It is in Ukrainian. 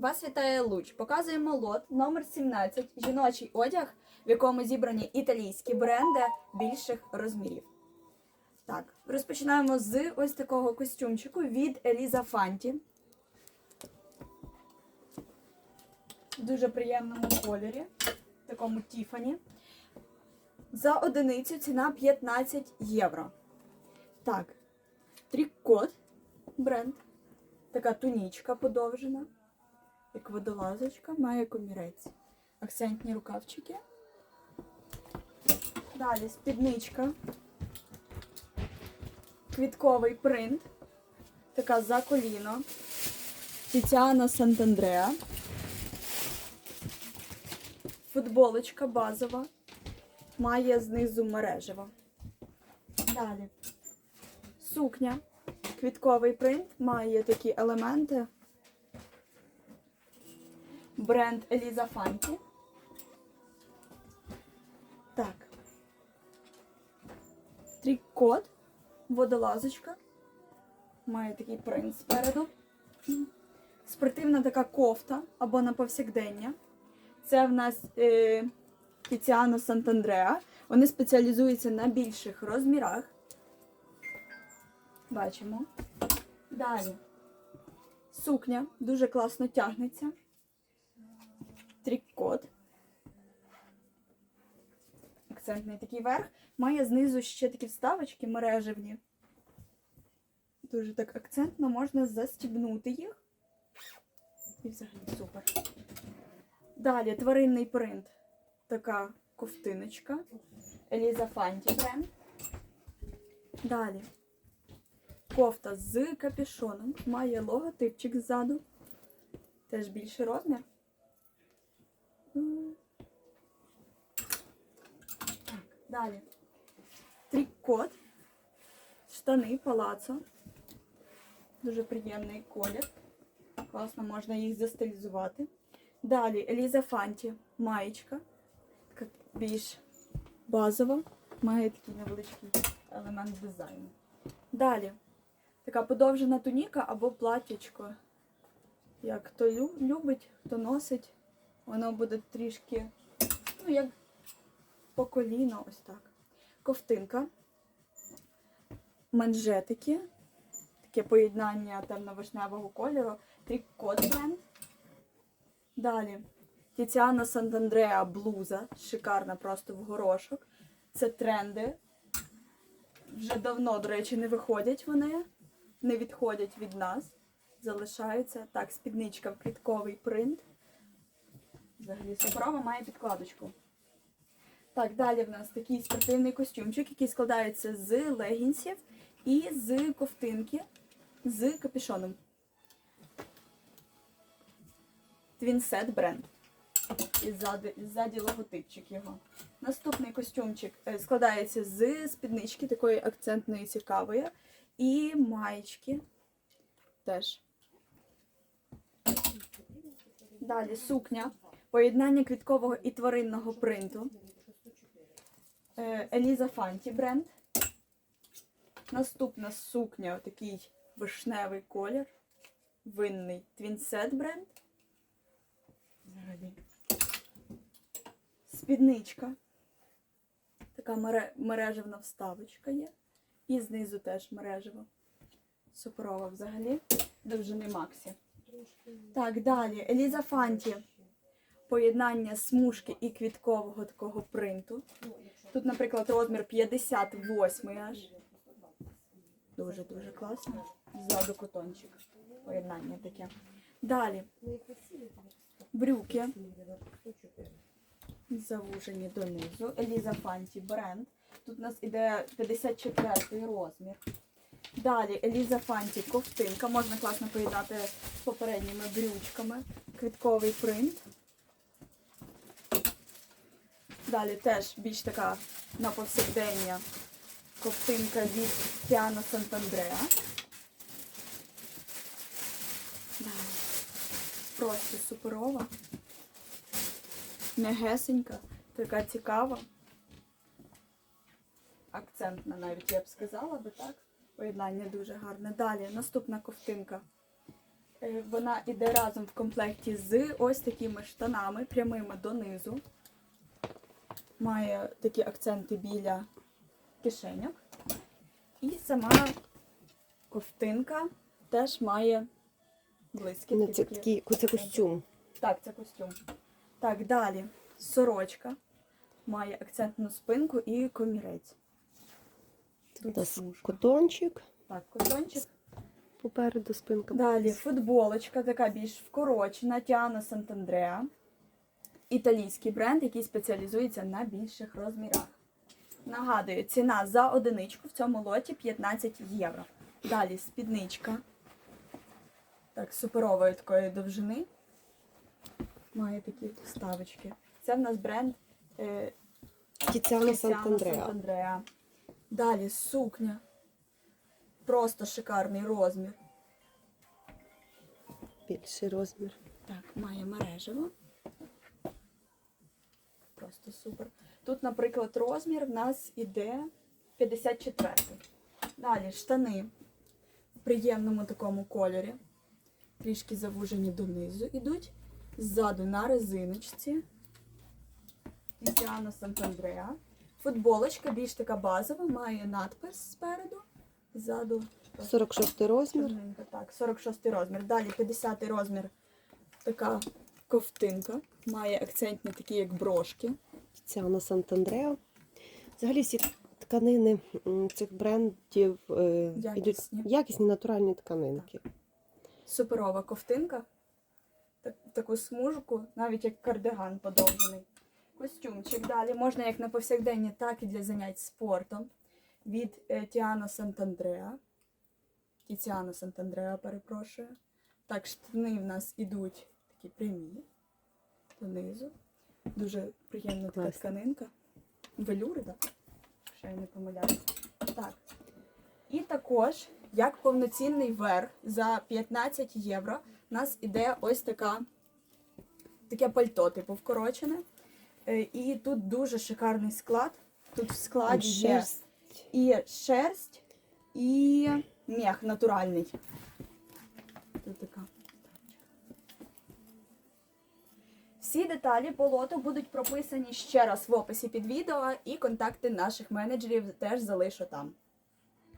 Вас вітає Луч. Показуємо лот номер 17 жіночий одяг, в якому зібрані італійські бренди більших розмірів. Так, розпочинаємо з ось такого костюмчику від Еліза Фанті. В дуже приємному кольорі, такому Тіфані. За одиницю ціна 15 євро. Так, трікот бренд. Така тунічка подовжена, як водолазочка, має комірець. Акцентні рукавчики. Далі спідничка. Квітковий принт. Така за коліно. Тетяна Сантандреа. Футболочка базова. Має знизу мережево. Далі. Сукня. Квітковий принт має такі елементи. Бренд Еліза Фанті. Так. Трікот. Водолазочка. Має такий принт спереду. Спортивна така кофта або на повсякдення. Це в нас е, Тіціано Сантандреа. Вони спеціалізуються на більших розмірах. Бачимо. Далі. Сукня дуже класно тягнеться. Трікот. Акцентний такий верх. Має знизу ще такі вставочки мережевні. Дуже так акцентно можна застібнути їх. І взагалі супер. Далі тваринний принт. Така ковтиночка. Еліза Фанті бренд. Далі. Кофта з капюшоном. Має логотипчик ззаду. Теж більший розмір. Так, далі. Трікот. Штани палацо. Дуже приємний колір. Класно можна їх застилізувати. Далі Еліза Фанті. Маєчка. Така більш базова. Має такий невеличкий елемент дизайну. Далі. Така подовжена туніка або платтячко. Як хто любить, хто носить, воно буде трішки, ну, як по коліно, ось так. Ковтинка, манжетики, таке поєднання темно-вишневого кольору, трікот бренд. Далі Тіціана Сантандреа блуза, шикарна просто в горошок. Це тренди. Вже давно, до речі, не виходять вони, не відходять від нас, залишаються. Так, спідничка в квітковий принт. Взагалі суперова має підкладочку. Так, далі в нас такий спортивний костюмчик, який складається з легінсів і з ковтинки з капюшоном. Твінсет бренд. І ззаді, ззаді логотипчик його. Наступний костюмчик е, складається з спіднички, такої акцентної цікавої, і маєчки теж. Далі сукня. Поєднання квіткового і тваринного принту. Е, Еліза Фанті бренд. Наступна сукня, такий вишневий колір. Винний Твінсет бренд. Спідничка. Така мережевна вставочка є. І знизу теж мережево. Суперова взагалі. Довжини Максі. Так, далі. Еліза Фанті. Поєднання смужки і квіткового такого принту. Тут, наприклад, розмір 58 аж. Дуже-дуже класно. Ззаду котончик. Поєднання таке. Далі. Брюки. Завужені донизу. Еліза Фанті бренд. Тут у нас іде 54 розмір. Далі Еліза Фанті ковтинка. Можна класно поєднати з попередніми брючками. Квітковий принт. Далі теж більш така на повсякдення ковтинка від Піано Сантандреа. Далі. Просто суперова. М'ягесенька, така цікава. Акцентна навіть я б сказала би так. Поєднання дуже гарне. Далі наступна ковтинка. Е, Вона йде разом в комплекті з ось такими штанами, прямими донизу. Має такі акценти біля кишеньок. І сама ковтинка теж має блискітки. Ну, це такі такий це костюм. Так, це костюм. Так, далі. Сорочка. Має акцентну спинку і комірець. Тут котончик, Так, котончик. попереду спинка. Далі футболочка, така більш вкорочена, Тіана Сантандреа. Італійський бренд, який спеціалізується на більших розмірах. Нагадую, ціна за одиничку в цьому лоті 15 євро. Далі спідничка. Так, суперової такої довжини. Має такі вставочки. Це в нас бренд е, Тіціана Сантандреа. Сантандреа. Далі сукня. Просто шикарний розмір. Більший розмір. Так, має мережево. Супер. Тут, наприклад, розмір в нас іде 54. Далі штани в приємному такому кольорі. Трішки завужені донизу йдуть. Ззаду на резиночці. Тіціано Сантандреа. Футболочка більш така базова, має надпис спереду. Ззаду 46 розмір. Так, 46 розмір. Далі 50 розмір. Така ковтинка. Має акцентні такі, як брошки. Тіціана Сантандреа. Взагалі всі тканини цих брендів е, Якісні. якісні натуральні тканинки. Суперова ковтинка. Так, таку смужку, навіть як кардиган подовжений. Костюмчик далі. Можна як на повсякденні, так і для занять спортом. Від е, Тіано Сантандреа. Тіціано Сантандреа, перепрошую. Так, штани в нас ідуть такі прямі. Донизу. Дуже приємна така тканинка. Велюри, так? Якщо я не помиляюсь. Так. І також, як повноцінний верх за 15 євро, у нас іде ось така таке пальто, типу вкорочене. Е, І тут дуже шикарний склад. Тут в складі є Шерсть. і шерсть, і мех натуральний. Тут така. Всі деталі по лоту будуть прописані ще раз в описі під відео, і контакти наших менеджерів теж залишу там.